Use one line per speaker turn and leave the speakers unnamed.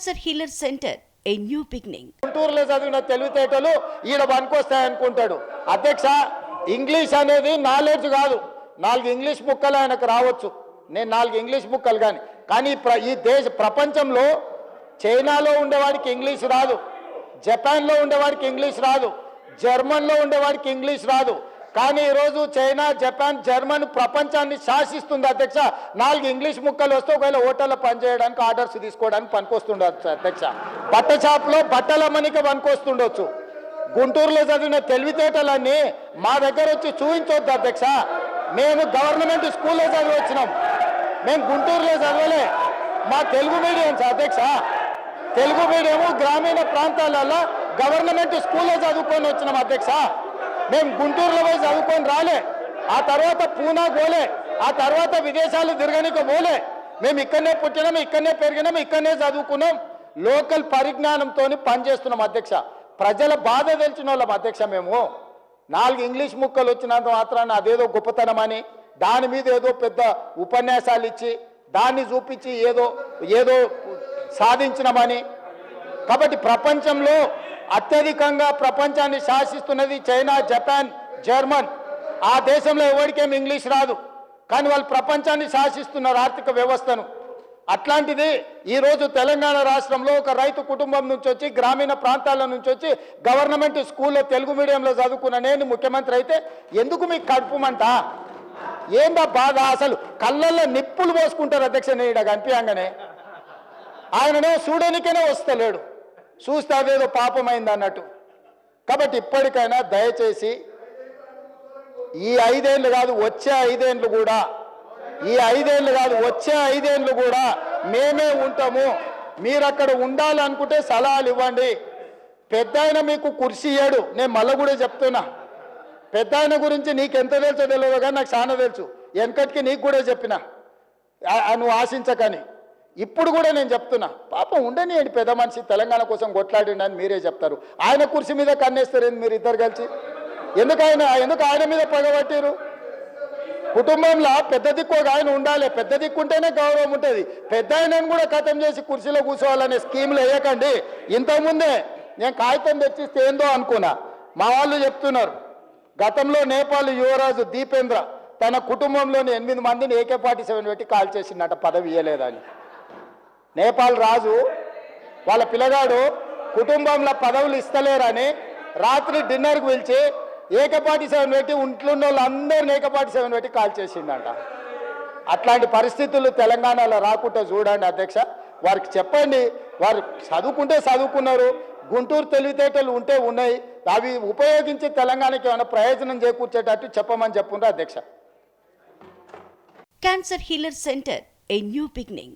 Cancer healer centre a new beginning
గుంటూరులో చదివిన తెలివితేటలు ఈడ పనికొస్తాయనుకుంటాడు. అధ్యక్ష ఇంగ్లీష్ అనేది నాలెడ్జ్ కాదు. నాలుగు ఇంగ్లీష్ బుక్కలు ఆయనకు రావచ్చు. నేను నాలుగు ఇంగ్లీష్ బుక్కలు కానీ కానీ ప్ర- ఈ దేశ ప్రపంచంలో చైనాలో ఉండేవాడికి ఇంగ్లీష్ రాదు. జపాన్లో ఉండేవాడికి ఇంగ్లీష్ రాదు. జర్మన్లో ఉండేవాడికి ఇంగ్లీష్ రాదు. కానీ ఈరోజు చైనా జపాన్ జర్మన్ ప్రపంచాన్ని శాసిస్తుంది అధ్యక్ష. నాలుగు ఇంగ్లీష్ ముక్కలు వస్తే ఒకవేళ హోటల్లో పనిచేయడానికి ఆర్డర్స్ తీసుకోవడానికి పనికొస్తుండొచ్చు అధ్యక్ష. బట్ట షాప్లో బట్టల మనిక పనికొస్తుండొచ్చు. గుంటూరులో చదివిన తెలివితేటలన్నీ మా దగ్గర వచ్చి చూపించవద్దు అధ్యక్ష. మేము గవర్నమెంట్ స్కూల్లో చదివి వచ్చినాం. మేము గుంటూరులో చదవలే. మా తెలుగు మీడియం అధ్యక్ష. తెలుగు మీడియము గ్రామీణ ప్రాంతాలలో గవర్నమెంట్ స్కూల్లో చదువుకొని వచ్చినాం అధ్యక్ష. మేము గుంటూరులో పోయి చదువుకొని రాలే. ఆ తర్వాత పూనా పోలే. ఆ తర్వాత విదేశాలు తిరగనిక పోలే. మేము ఇక్కడనే పుట్టినాం ఇక్కడనే పెరిగినాం ఇక్కడనే చదువుకున్నాం. లోకల్ పరిజ్ఞానంతో పనిచేస్తున్నాం అధ్యక్ష. ప్రజల బాధ తెలిసిన వాళ్ళం అధ్యక్ష మేము. నాలుగు ఇంగ్లీష్ ముక్కలు వచ్చినంత మాత్రాన అదేదో గొప్పతనం అని దాని మీద ఏదో పెద్ద ఉపన్యాసాలు ఇచ్చి దాన్ని చూపించి ఏదో ఏదో సాధించినమని. కాబట్టి ప్రపంచంలో అత్యధికంగా ప్రపంచాన్ని శాసిస్తున్నది చైనా జపాన్ జర్మన్. ఆ దేశంలో ఎవరికేం ఇంగ్లీష్ రాదు. కానీ వాళ్ళు ప్రపంచాన్ని శాసిస్తున్నారు ఆర్థిక వ్యవస్థను. అట్లాంటిది ఈరోజు తెలంగాణ రాష్ట్రంలో ఒక రైతు కుటుంబం నుంచి వచ్చి గ్రామీణ ప్రాంతాల నుంచి వచ్చి గవర్నమెంట్ స్కూల్లో తెలుగు మీడియంలో చదువుకున్న నేను ముఖ్యమంత్రి అయితే ఎందుకు మీకు కడుపుమంట ఏందా బాధ? అసలు కళ్ళల్లో నిప్పులు పోసుకుంటారు అధ్యక్ష నేను ఈడ కనిపించగానే ఆయననే చూడనికనే వస్తలేడు. చూస్తే అదేదో పాపమైంది అన్నట్టు. కాబట్టి ఇప్పటికైనా దయచేసి ఈ ఐదేళ్ళు కాదు వచ్చే ఐదేళ్ళు కూడా ఈ ఐదేళ్ళు కాదు వచ్చే ఐదేళ్ళు కూడా మేమే ఉంటాము. మీరు అక్కడ ఉండాలనుకుంటే సలహాలు ఇవ్వండి. పెద్ద ఆయన మీకు కుర్చీ ఇయ్యాడు. నేను మళ్ళీ కూడా చెప్తున్నా. పెద్ద ఆయన గురించి నీకు ఎంత తెలుసో తెలియదు కానీ నాకు చాలా తెలుసు. వెనకటికి నీకు కూడా చెప్పిన. నువ్వు ఆశించకని. ఇప్పుడు కూడా నేను చెప్తున్నా పాపం ఉండనియండి పెద్ద మనిషి తెలంగాణ కోసం కొట్లాడిండి అని మీరే చెప్తారు. ఆయన కుర్చీ మీద కన్నేస్తారు మీరు ఇద్దరు కలిసి? ఎందుకు ఆయన ఎందుకు ఆయన మీద పగబట్టారు కుటుంబంలో పెద్ద దిక్కు ఆయన ఉండాలి పెద్ద దిక్కు ఉంటేనే గౌరవం ఉంటుంది. పెద్ద ఆయనను కూడా ఖతం చేసి కుర్చీలో కూర్చోవాలనే స్కీమ్లు వేయకండి. ఇంతకుముందే నేను కాగితం తెచ్చిస్తే ఏందో అనుకున్నా. మా వాళ్ళు చెప్తున్నారు గతంలో నేపాల్ యువరాజు దీపేంద్ర తన కుటుంబంలోని ఎనిమిది మందిని ఏకే ఫార్టీ సెవెన్ పెట్టి కాల్ చేసిందట పదవి ఇయ్యలేదని. నేపాల్ రాజు వాళ్ళ పిల్లగాడు కుటుంబంలో పదవులు ఇస్తలేరని రాత్రి డిన్నర్కి పిలిచి ఏకపాటి సెవెన్ పెట్టి ఇంట్లో ఉన్న వాళ్ళందరిని ఏకపాటి సెవెన్ పెట్టి కాల్ చేసిందంట అట్లాంటి పరిస్థితులు తెలంగాణలో రాకుండా చూడండి అధ్యక్ష. వారికి చెప్పండి వారు చదువుకుంటే చదువుకున్నారు గుంటూరు తెలివితేటలు ఉంటే ఉన్నాయి అవి ఉపయోగించి తెలంగాణకి ఏమైనా ప్రయోజనం చేకూర్చేటట్టు చెప్పమని చెప్పుండ్రు అధ్యక్ష.
Cancer healer centre a new beginning.